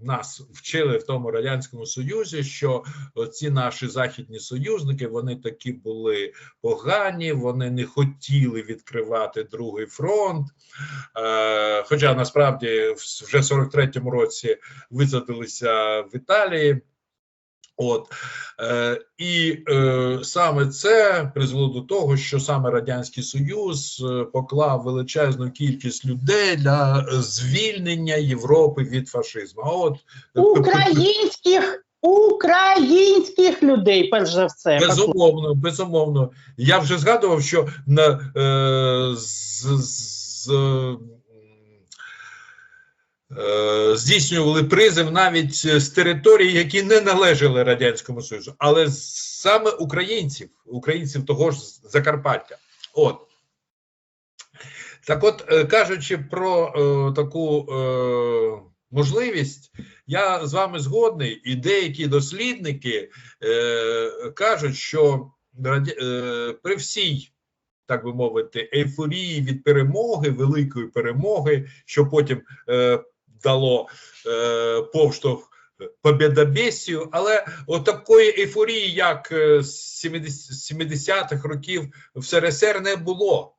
нас вчили в тому радянському союзі, що ці наші західні союзники вони такі були погані, вони не хотіли відкривати другий фронт. Е, хоча насправді вже в 43-му році висадилися в Італії. От е, і е, саме це призвело до того, що саме радянський союз е, поклав величезну кількість людей для звільнення Європи від фашизму. А от е, Українських українських людей, перш за все. безумовно, безумовно. Я вже згадував, що на е, з, з, здійснювали призив навіть з територій, які не належали радянському союзу, але саме українців, українців того ж Закарпаття. От. Так, от, е, кажучи про е, таку е, можливість, я з вами згодний, і деякі дослідники е, кажуть, що раді, е, при всій, так би мовити, ейфорії від перемоги, великої перемоги, що потім е, дало е, повштовх побєдобєсію, але отакої ейфорії, як е, з 70-х років в СРСР не було.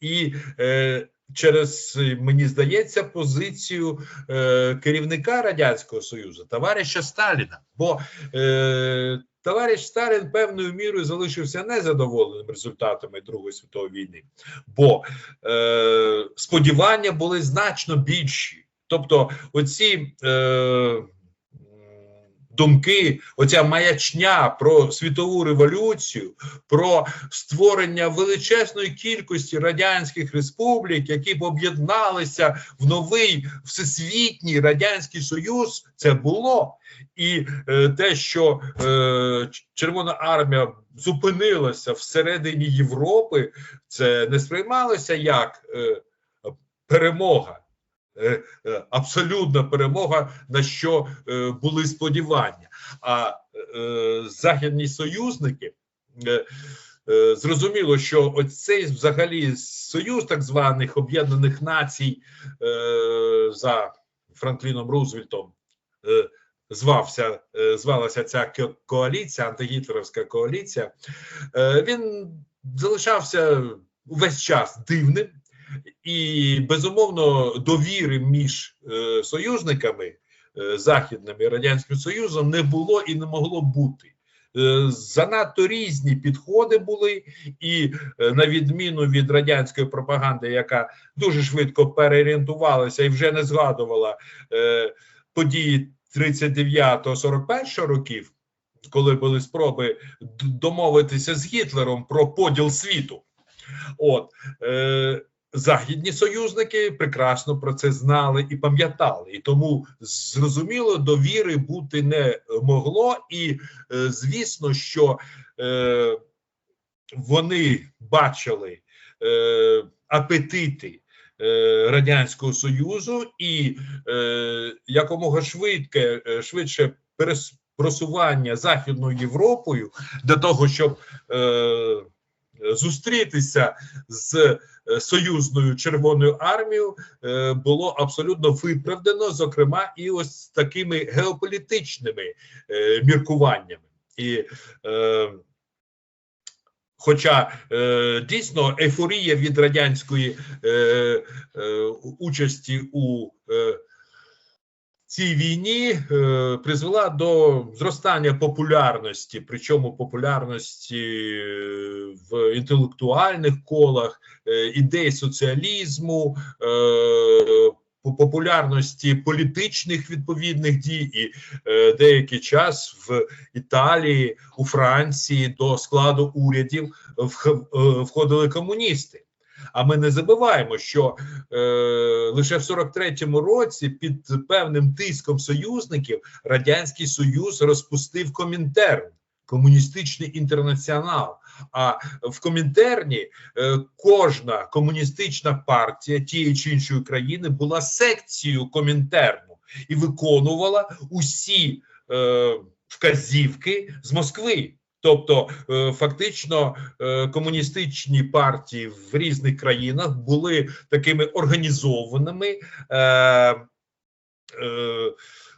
І е, через, мені здається, позицію е, керівника Радянського Союзу, товариша Сталіна. Бо е, товариш Сталін певною мірою залишився незадоволеним результатами Другої світової війни, бо е, сподівання були значно більші. Тобто, оці е, думки, оця маячня про світову революцію, про створення величезної кількості радянських республік, які б об'єдналися в новий всесвітній радянський союз, це було. І е, те, що е, Червона армія зупинилася всередині Європи, це не сприймалося як е, перемога. Е, е, Абсолютна перемога, на що е, були сподівання. А західні союзники зрозуміло, що оцей взагалі союз так званих Об'єднаних Націй за Франкліном Рузвельтом звався, звалася ця коаліція, антигітлерівська коаліція. Він залишався увесь час дивним. І безумовно довіри між е, союзниками е, західними і радянським союзом не було і не могло бути. Е, занадто різні підходи були, і на відміну від радянської пропаганди, яка дуже швидко переорієнтувалася і вже не згадувала події 39-41 років, коли були спроби домовитися з Гітлером про поділ світу. От західні союзники прекрасно про це знали і пам'ятали, і тому зрозуміло довіри бути не могло. І е, звісно, що е, вони бачили е, апетити. е, Радянського Союзу і е, якомога швидке, е, швидше перес- Західною Європою для того, щоб е, зустрітися з е, союзною Червоною армією е, було абсолютно виправдано, зокрема, і ось такими геополітичними е, міркуваннями. І е, Хоча е, дійсно ейфорія від радянської е, е, участі у е, цій війні е, призвела до зростання популярності, причому популярності е, в інтелектуальних колах, е, ідей соціалізму, е, популярності політичних відповідних дій, і е, деякий час в Італії, у Франції до складу урядів вх- е, входили комуністи. А ми не забуваємо, що е, лише в 43-му році під певним тиском союзників радянський союз розпустив Комінтерн, комуністичний інтернаціонал. А в Комінтерні е, кожна комуністична партія тієї чи іншої країни була секцією Комінтерну і виконувала усі е, вказівки з Москви. Тобто, е, фактично, е, комуністичні партії в різних країнах були такими організованими, е,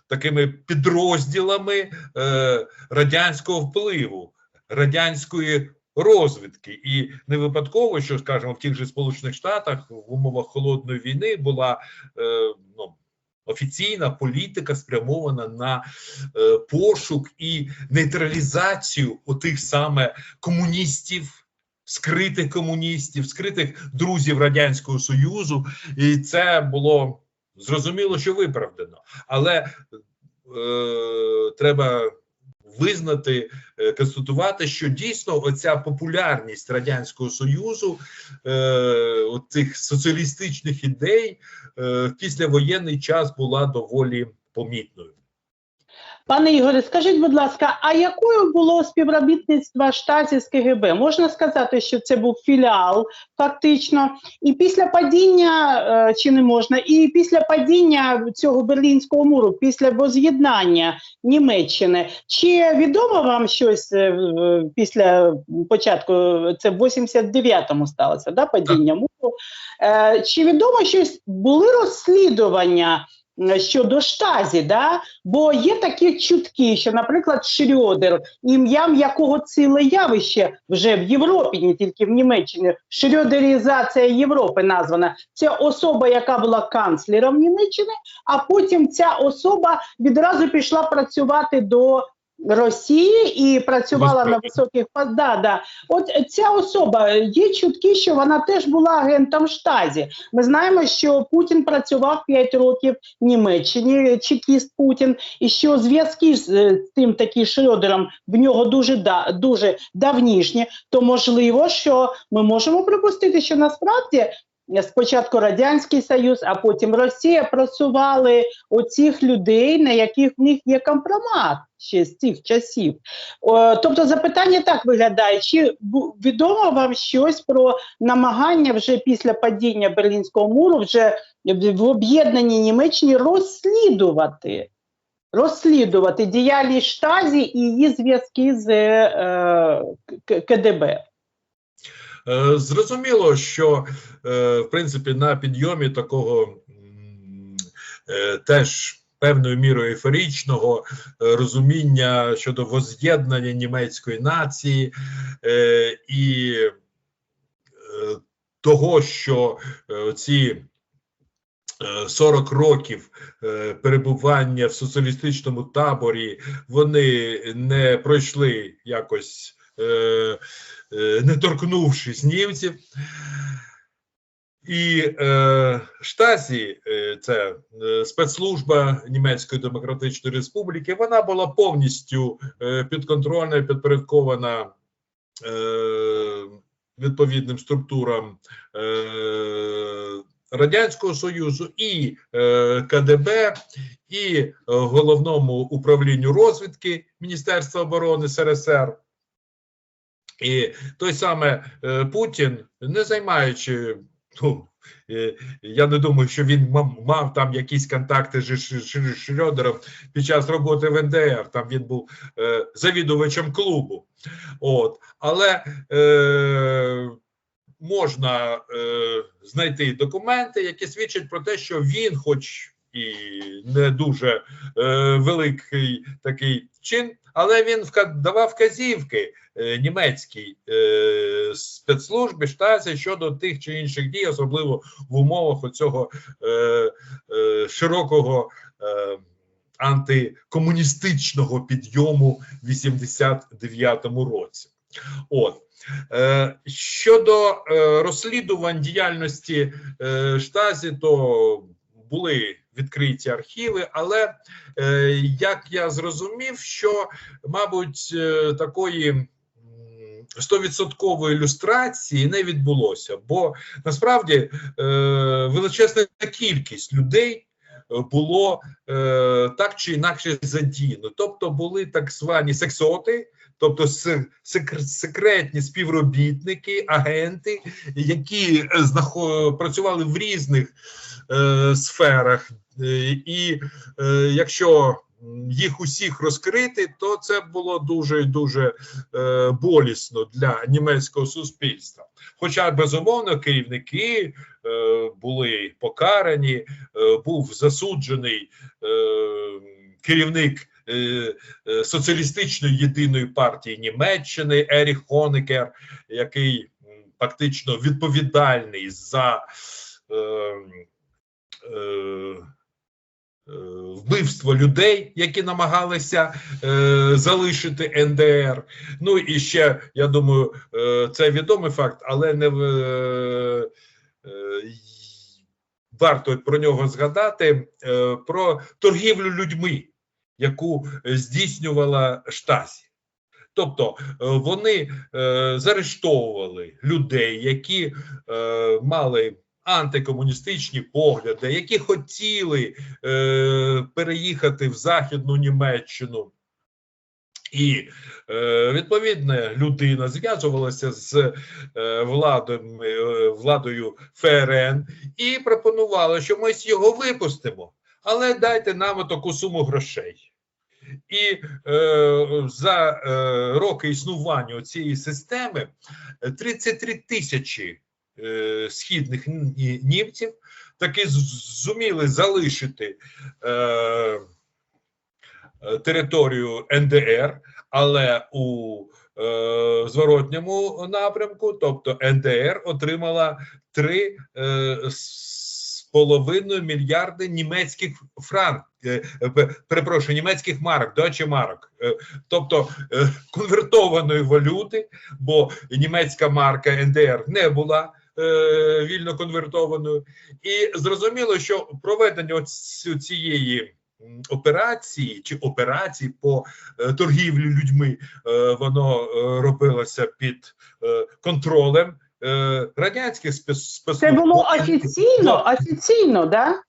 такими підрозділами е, радянського впливу, радянської розвідки. І не випадково, що скажімо, в тих же Сполучених Штатах в умовах холодної війни була е, ну, офіційна політика спрямована на е, пошук і нейтралізацію отих саме комуністів. Скритих комуністів, скритих друзів радянського союзу, і це було зрозуміло, що виправдано, але е, треба визнати, е, констатувати, що дійсно оця популярність радянського союзу, е, цих соціалістичних ідей е, в післявоєнний час була доволі помітною. Пане Ігоре, скажіть, будь ласка, а якою було співробітництво штатів з КГБ? Можна сказати, що це був філіал, фактично, і після падіння е, чи не можна, і після падіння цього берлінського муру, після воз'єднання Німеччини, чи відомо вам щось е, після початку? Це в 89-му сталося, да, падіння муру? Е, чи відомо щось були розслідування? Щодо штазі, да? бо є такі чутки, що, наприклад, Шрьодер, ім'ям якого ціле явище вже в Європі, не тільки в Німеччині, Шрьодерізація Європи названа. Це особа, яка була канцлером Німеччини, а потім ця особа відразу пішла працювати до Росії і працювала на високих да, да. От ця особа є чутки, що вона теж була агентом штазі. Ми знаємо, що Путін працював 5 років в Німеччині, чекіст Путін, і що зв'язки з е, тим таки Шрёдером в нього дуже да, дуже давнішні. То можливо, що ми можемо припустити, що насправді. Е, Спочатку Радянський Союз, а потім Росія просували оцих людей, на яких в них є компромат ще з цих часів. Тобто запитання так виглядає: чи відомо вам щось про намагання вже після падіння Берлінського муру, вже в об'єднаній Німеччині розслідувати? Розслідувати діяльність штазі і її зв'язки з е, КДБ. Е, Зрозуміло, що е, в принципі на підйомі такого е, теж певною мірою ейфоричного е, розуміння щодо воз'єднання німецької нації і того, що ці е, 40 років перебування в соціалістичному таборі вони не пройшли якось. Е, е, не торкнувшись німців. І е, Штасі, е, це спецслужба Німецької Демократичної Республіки, вона була повністю підконтрольна підпорядкована е, відповідним структурам е, Радянського Союзу і е, КДБ, і головному управлінню розвідки Міністерства оборони СРСР. І той саме е, Путін, не займаючи, ну е, я не думаю, що він мав, там якісь контакти з Шрёдером під час роботи в НДР. Там він був е, завідувачем клубу. От, але е, можна е, знайти документи, які свідчать про те, що він, хоч і не дуже е, великий такий чин, але він давав вказівки е, німецькій е, спецслужбі штазі щодо тих чи інших дій, особливо в умовах оцього е, широкого антикомуністичного підйому в 89-му році. От. Щодо розслідувань діяльності е, штазі, то були відкриті архіви, але е, як я зрозумів, що мабуть е, такої м, стовідсоткової ілюстрації не відбулося, бо насправді е, величезна кількість людей е, було е, так чи інакше задіяно. Тобто були так звані сексоти, тобто се- секретні співробітники, агенти, які е, знахо- працювали в різних е, сферах, і е, якщо їх усіх розкрити, то це було дуже дуже е, болісно для німецького суспільства. Хоча безумовно керівники е, були покарані, е, був засуджений е, керівник е, е, соціалістичної єдиної партії Німеччини Еріх Хонекер, який фактично відповідальний за е, е, е, вбивство людей, які намагалися е, залишити НДР. Ну і ще я думаю, е, це відомий факт, але не в, е, е, варто про нього згадати е, про торгівлю людьми, яку е, здійснювала Штасі. Тобто е, вони е, заарештовували людей, які е, мали антикомуністичні погляди, які хотіли е, переїхати в Західну Німеччину. І е, відповідна людина зв'язувалася з е, владою, е, владою ФРН і пропонувала, що ми його випустимо, але дайте нам таку суму грошей. І е, за е, роки існування цієї системи е, 33 тисячі е, східних німців таки зуміли залишити е, е, територію НДР, але у е, зворотньому напрямку, тобто НДР отримала 3 е, з половиною мільярди німецьких франк, е, е, перепрошую, німецьких марок, Deutsche марок, е, тобто е, конвертованої валюти, бо німецька марка НДР не була е, вільно конвертованою, і зрозуміло, що проведення цієї операції чи операції по е, торгівлі людьми, е, воно е, робилося під е, контролем е, радянських спецслужб. Це було офіційно, офіційно, да?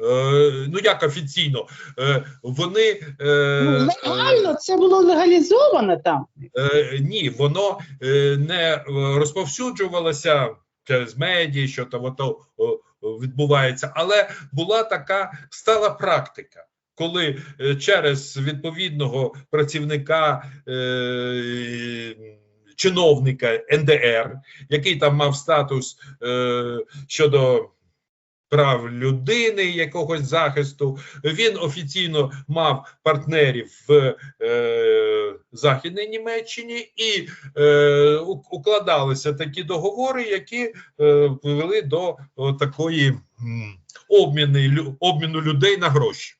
Е, ну як офіційно, е, вони е, Ну, легально це було легалізовано там. Ні, воно не розповсюджувалося через медіа, що там ото о, о, відбувається, але була така стала практика. Коли через відповідного працівника е, чиновника НДР, який там мав статус е, щодо прав людини, якогось захисту, він офіційно мав партнерів в е, Західній Німеччині і е, укладалися такі договори, які е, привели до о, такої обміни, обміну людей на гроші.